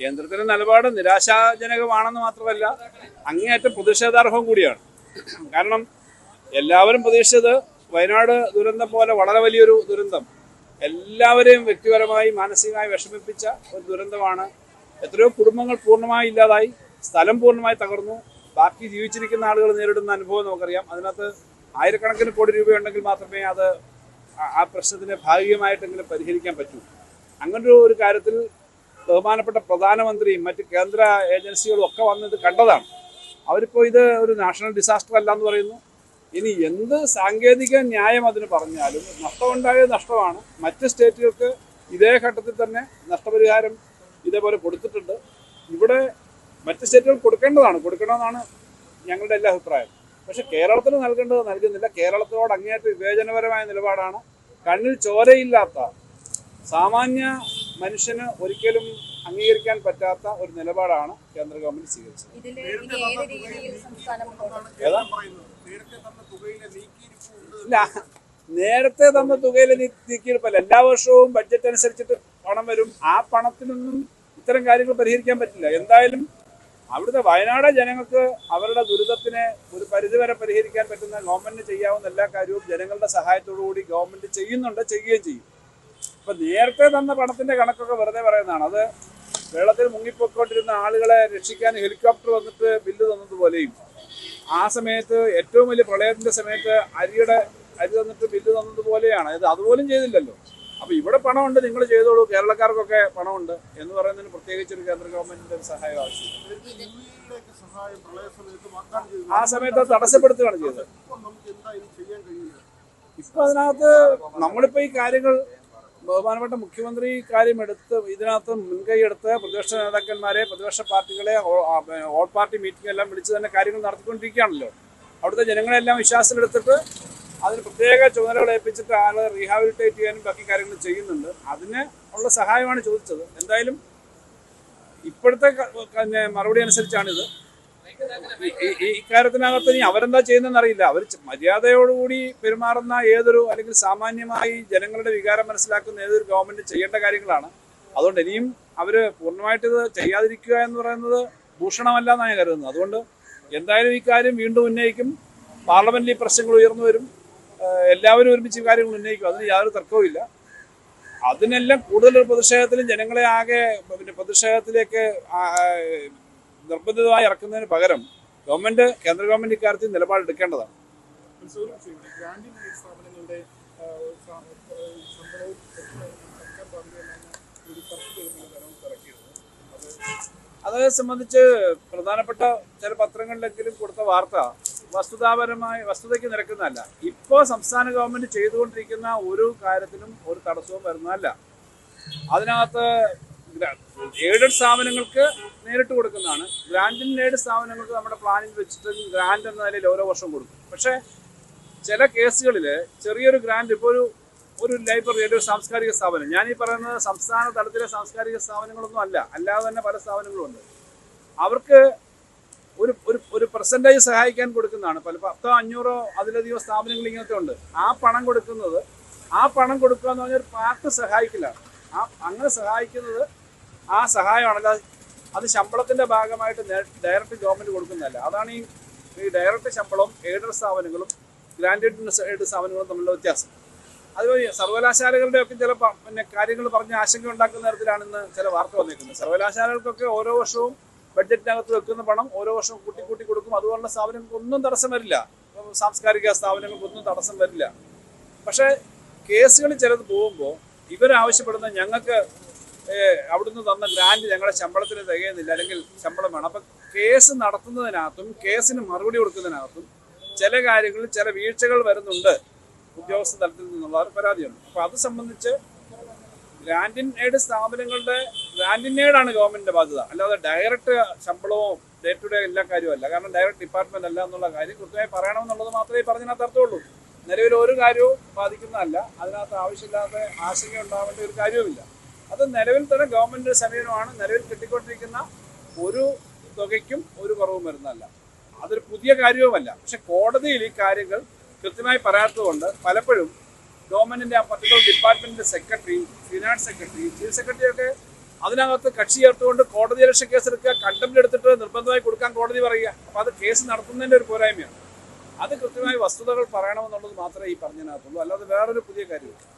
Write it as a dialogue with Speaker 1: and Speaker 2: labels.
Speaker 1: കേന്ദ്രത്തിന്റെ നിലപാട് നിരാശാജനകമാണെന്ന് മാത്രമല്ല അങ്ങേയറ്റം പ്രതിഷേധാർഹവും കൂടിയാണ്. കാരണം എല്ലാവരും പ്രതീക്ഷിച്ചത് വയനാട് ദുരന്തം പോലെ വളരെ വലിയൊരു ദുരന്തം. എല്ലാവരെയും വ്യക്തിപരമായി മാനസികമായി വിഷമിപ്പിച്ച ഒരു ദുരന്തമാണ്. എത്രയോ കുടുംബങ്ങൾ പൂർണമായി ഇല്ലാതായി സ്ഥലം പൂർണമായി തകർന്നു. ബാക്കി ജീവിച്ചിരിക്കുന്ന ആളുകൾ നേരിടുന്ന അനുഭവം നമുക്കറിയാം. അതിനകത്ത് ആയിരക്കണക്കിന് കോടി രൂപയുണ്ടെങ്കിൽ മാത്രമേ അത് ആ- പ്രശ്നത്തിനെ ഭാഗികമായിട്ടെങ്കിലും പരിഹരിക്കാൻ പറ്റൂ. അങ്ങനൊരു ഒരു കാര്യത്തിൽ ബഹുമാനപ്പെട്ട പ്രധാനമന്ത്രിയും മറ്റ് കേന്ദ്ര ഏജൻസികളും ഒക്കെ വന്നത് കണ്ടതാണ്. അവരിപ്പോൾ ഇത് ഒരു നാഷണൽ ഡിസാസ്റ്റർ അല്ല എന്ന് പറയുന്നു. ഇനി എന്ത് സാങ്കേതിക ന്യായം അതിന് പറഞ്ഞാലും നഷ്ടമുണ്ടായത് നഷ്ടമാണ്. മറ്റ് സ്റ്റേറ്റുകൾക്ക് ഇതേ ഘട്ടത്തിൽ തന്നെ നഷ്ടപരിഹാരം ഇതേപോലെ കൊടുത്തിട്ടുണ്ട്. ഇവിടെ മറ്റ് സ്റ്റേറ്റുകൾ കൊടുക്കേണ്ടതാണ്. കൊടുക്കണമെന്നാണ് ഞങ്ങളുടെ എല്ലാ അഭിപ്രായം. പക്ഷെ കേരളത്തിന് നൽകേണ്ടത് നൽകുന്നില്ല. കേരളത്തിനോട് അങ്ങേയറ്റ വിവേചനപരമായ നിലപാടാണ്. കണ്ണിൽ ചോരയില്ലാത്ത സാമാന്യ മനുഷ്യന് ഒരിക്കലും അംഗീകരിക്കാൻ പറ്റാത്ത ഒരു നിലപാടാണ് കേന്ദ്ര ഗവൺമെന്റ് സ്വീകരിച്ചത്.
Speaker 2: നേരത്തെ തന്ന തുകയിലെ
Speaker 1: ഇല്ല. നേരത്തെ തന്ന തുകയിൽ നീക്കിയിരിപ്പല്ല. എല്ലാ വർഷവും ബഡ്ജറ്റ് അനുസരിച്ചിട്ട് പണം വരും. ആ പണത്തിനൊന്നും ഇത്തരം കാര്യങ്ങൾ പരിഹരിക്കാൻ പറ്റില്ല. എന്തായാലും അവിടുത്തെ വയനാട് ജനങ്ങൾക്ക് അവരുടെ ദുരിതത്തിനെ ഒരു പരിധിവരെ പരിഹരിക്കാൻ പറ്റുന്ന ഗവൺമെന്റിന് ചെയ്യാവുന്ന എല്ലാ കാര്യവും ജനങ്ങളുടെ സഹായത്തോടു കൂടി ഗവൺമെന്റ് ചെയ്യുന്നുണ്ട് ചെയ്യുകയും ചെയ്യും. ഇപ്പൊ നേരത്തെ തന്ന പണത്തിന്റെ കണക്കൊക്കെ വെറുതെ പറയുന്നതാണ്. അത് വെള്ളത്തിൽ മുങ്ങിപ്പോയിക്കൊണ്ടിരുന്ന ആളുകളെ രക്ഷിക്കാൻ ഹെലികോപ്റ്റർ വന്നിട്ട് ബില്ല് തന്നതുപോലെയും ആ സമയത്ത് ഏറ്റവും വലിയ പ്രളയത്തിന്റെ സമയത്ത് അരിയുടെ അരി തന്നിട്ട് ബില്ല് തന്നതുപോലെയാണ് ഇത് അതുപോലും ചെയ്തില്ലല്ലോ. അപ്പൊ ഇവിടെ പണമുണ്ട് നിങ്ങൾ ചെയ്തോളൂ. കേരളക്കാർക്കൊക്കെ പണമുണ്ട് എന്ന് പറയുന്നതിന് പ്രത്യേകിച്ച് ഒരു കേന്ദ്ര ഗവൺമെന്റിന്റെ ഒരു സഹായം ആവശ്യമില്ല.
Speaker 2: ചെയ്തു.
Speaker 1: ആ സമയത്ത് തടസ്സപ്പെടുത്തുകയാണ് ചെയ്തത്. ഇപ്പൊ അതിനകത്ത് നമ്മളിപ്പോ ഈ കാര്യങ്ങൾ ബഹുമാനപ്പെട്ട മുഖ്യമന്ത്രി ഈ കാര്യം എടുത്ത് ഇതിനകത്ത് മുൻകൈ എടുത്ത് പ്രതിപക്ഷ നേതാക്കന്മാരെ പ്രതിപക്ഷ പാർട്ടികളെ ഓൾ പാർട്ടി മീറ്റിംഗ് എല്ലാം വിളിച്ച് തന്നെ കാര്യങ്ങൾ നടത്തിക്കൊണ്ടിരിക്കുകയാണല്ലോ. അവിടുത്തെ ജനങ്ങളെല്ലാം വിശ്വാസത്തിലെടുത്തിട്ട് അതിന് പ്രത്യേക ചുമതലകൾ ഏൽപ്പിച്ചിട്ട് ആളെ റീഹാബിലിറ്റേറ്റ് ചെയ്യാനും ബാക്കി കാര്യങ്ങൾ ചെയ്യുന്നുണ്ട്. അതിന് ഉള്ള സഹായമാണ് ചോദിച്ചത്. എന്തായാലും ഇപ്പോഴത്തെ മറുപടി അനുസരിച്ചാണിത്. ഇക്കാര്യത്തിനകത്ത് ഇനി അവരെന്താ ചെയ്യുന്നതെന്ന് അറിയില്ല അവർ മര്യാദയോടുകൂടി പെരുമാറുന്ന ഏതൊരു അല്ലെങ്കിൽ സാമാന്യമായി ജനങ്ങളുടെ വികാരം മനസ്സിലാക്കുന്ന ഏതൊരു ഗവൺമെന്റ് ചെയ്യേണ്ട കാര്യങ്ങളാണ്. അതുകൊണ്ട് ഇനിയും അവർ പൂർണമായിട്ട് ഇത് ചെയ്യാതിരിക്കുക എന്ന് പറയുന്നത് ഭൂഷണമല്ല എന്നാണ് ഞാൻ കരുതുന്നത്. അതുകൊണ്ട് എന്തായാലും ഈ കാര്യം വീണ്ടും ഉന്നയിക്കും. പാർലമെന്റിൽ പ്രശ്നങ്ങൾ ഉയർന്നു വരും. എല്ലാവരും ഒരുമിച്ച് കാര്യങ്ങൾ ഉന്നയിക്കും. അതിന് യാതൊരു തർക്കവും അതിനെല്ലാം കൂടുതൽ പ്രതിഷേധത്തിലും ജനങ്ങളെ ആകെ പിന്നെ പ്രതിഷേധത്തിലേക്ക് നിർബന്ധിതമായി ഇറക്കുന്നതിന് പകരം ഗവൺമെന്റ് കേന്ദ്ര ഗവൺമെന്റ് ഇക്കാര്യത്തിൽ നിലപാടെടുക്കേണ്ടതാണ്.
Speaker 2: അതേ
Speaker 1: സംബന്ധിച്ച് പ്രധാനപ്പെട്ട ചില പത്രങ്ങളിലെങ്കിലും കൊടുത്ത വാർത്ത വസ്തുതാപരമായ വസ്തുതയ്ക്ക് നിരക്കുന്നതല്ല. ഇപ്പോൾ സംസ്ഥാന ഗവൺമെന്റ് ചെയ്തുകൊണ്ടിരിക്കുന്ന ഒരു കാര്യത്തിനും ഒരു തടസ്സവും വരുന്നതല്ല. അതിനകത്ത് എയ്ഡഡ് സ്ഥാപനങ്ങൾക്ക് നേരിട്ട് കൊടുക്കുന്നതാണ്. ഗ്രാൻഡിന് എയ്ഡ് സ്ഥാപനങ്ങൾക്ക് നമ്മുടെ പ്ലാനിൽ വെച്ചിട്ട് ഗ്രാൻഡ് എന്ന നിലയിൽ ഓരോ വർഷം കൊടുക്കും. പക്ഷേ ചില കേസുകളിൽ ചെറിയൊരു ഗ്രാൻഡ് ഇപ്പോൾ ഒരു ഒരു ലൈബ്രറി ഒരു സാംസ്കാരിക സ്ഥാപനം. ഞാൻ ഈ പറയുന്നത് സംസ്ഥാന തലത്തിലെ സാംസ്കാരിക സ്ഥാപനങ്ങളൊന്നും അല്ല. അല്ലാതെ തന്നെ പല സ്ഥാപനങ്ങളും ഉണ്ട്. അവർക്ക് ഒരു ഒരു ഒരു പെർസെന്റേജ് സഹായിക്കാൻ കൊടുക്കുന്നതാണ്. പല പത്തോ അഞ്ഞൂറോ അതിലധികം സ്ഥാപനങ്ങൾ ഇങ്ങനത്തെ ഉണ്ട്. ആ പണം കൊടുക്കുന്നത് ആ പണം കൊടുക്കുക എന്ന് പറഞ്ഞാൽ ഒരു പാർട്ട് സഹായിക്കില്ല ആ അങ്ങനെ സഹായിക്കുന്നത് ആ സഹായമാണല്ലോ. അത് ശമ്പളത്തിന്റെ ഭാഗമായിട്ട് ഡയറക്റ്റ് ഗവൺമെന്റ് കൊടുക്കുന്നതല്ല. അതാണ് ഈ ഈ ഡയറക്റ്റ് ശമ്പളവും എയ്ഡഡ് സ്ഥാപനങ്ങളും ഗ്രാൻഡഡ് എയ്ഡ് സ്ഥാപനങ്ങളും തമ്മിലുള്ള വ്യത്യാസം. അതുപോലെ സർവകലാശാലകളുടെ ഒക്കെ ചില പിന്നെ കാര്യങ്ങൾ പറഞ്ഞ് ആശങ്ക ഉണ്ടാക്കുന്ന തരത്തിലാണ് ഇന്ന് ചില വാർത്ത വന്നിരിക്കുന്നത് സർവകലാശാലകൾക്കൊക്കെ ഓരോ വർഷവും ബഡ്ജറ്റിനകത്ത് വെക്കുന്ന പണം ഓരോ വർഷവും കൂട്ടി കൂട്ടി കൊടുക്കും. അതുപോലുള്ള സ്ഥാപനങ്ങൾക്ക് ഒന്നും തടസ്സം വരില്ല. സാംസ്കാരിക സ്ഥാപനങ്ങൾക്ക് ഒന്നും തടസ്സം വരില്ല. പക്ഷേ കേസുകൾ ചിലത് പോകുമ്പോൾ ഇവരാവശ്യപ്പെടുന്ന ഞങ്ങൾക്ക് അവിടുന്ന് തന്ന ഗ്രാൻഡ് ഞങ്ങളുടെ ശമ്പളത്തിന് തികയുന്നില്ല. അല്ലെങ്കിൽ ശമ്പളം വേണം. അപ്പം കേസ് നടത്തുന്നതിനകത്തും കേസിന് മറുപടി കൊടുക്കുന്നതിനകത്തും ചില കാര്യങ്ങളിൽ ചില വീഴ്ചകൾ വരുന്നുണ്ട്. ഉദ്യോഗസ്ഥ തലത്തിൽ നിന്നുള്ള പരാതിയുണ്ട്. അപ്പോൾ അത് സംബന്ധിച്ച് ഗ്രാൻഡിൻ എയ്ഡ് സ്ഥാപനങ്ങളുടെ ഗ്രാൻഡിൻ എയ്ഡാണ് ഗവൺമെന്റിന്റെ ബാധ്യത. അല്ലാതെ ഡയറക്റ്റ് ശമ്പളവും ഡേ ടു ഡേ എല്ലാ കാര്യവും അല്ല. കാരണം ഡയറക്റ്റ് ഡിപ്പാർട്ട്മെന്റ് അല്ല എന്നുള്ള കാര്യം കൃത്യമായി പറയണമെന്നുള്ളത് മാത്രമേ പറഞ്ഞതിനകത്ത് അർത്ഥമുള്ളൂ. നിലവിൽ ഒരു കാര്യവും ബാധിക്കുന്നതല്ല. അതിനകത്ത് ആവശ്യമില്ലാത്ത ആശങ്ക ഉണ്ടാവേണ്ട ഒരു കാര്യവുമില്ല. അത് നിലവിൽ തന്നെ ഗവൺമെന്റിന്റെ സമീപനമാണ്. നിലവിൽ കിട്ടിക്കൊണ്ടിരിക്കുന്ന ഒരു തുകയ്ക്കും ഒരു കുറവും വരുന്നതല്ല. അതൊരു പുതിയ കാര്യവുമല്ല. പക്ഷെ കോടതിയിൽ ഈ കാര്യങ്ങൾ കൃത്യമായി പറയാത്തതുകൊണ്ട് പലപ്പോഴും ഗവൺമെന്റിന്റെ ആ പർട്ടിക്കുലർ ഡിപ്പാർട്ട്മെന്റിന്റെ secretary finance secretary chief secretary ഒക്കെ അതിനകത്ത് കക്ഷി ചേർത്തുകൊണ്ട് കോടതി രക്ഷ കേസെടുക്കുക കണ്ടംപ്റ്റ് എടുത്തിട്ട് നിർബന്ധമായി കൊടുക്കാൻ കോടതി പറയുക. അപ്പോൾ അത് കേസ് നടത്തുന്നതിന്റെ ഒരു പോരായ്മയാണ്. അത് കൃത്യമായി വസ്തുതകൾ പറയണമെന്നുള്ളത് മാത്രമേ ഈ പറഞ്ഞതിനകത്തുള്ളൂ. അല്ലാതെ വേറൊരു പുതിയ കാര്യമില്ല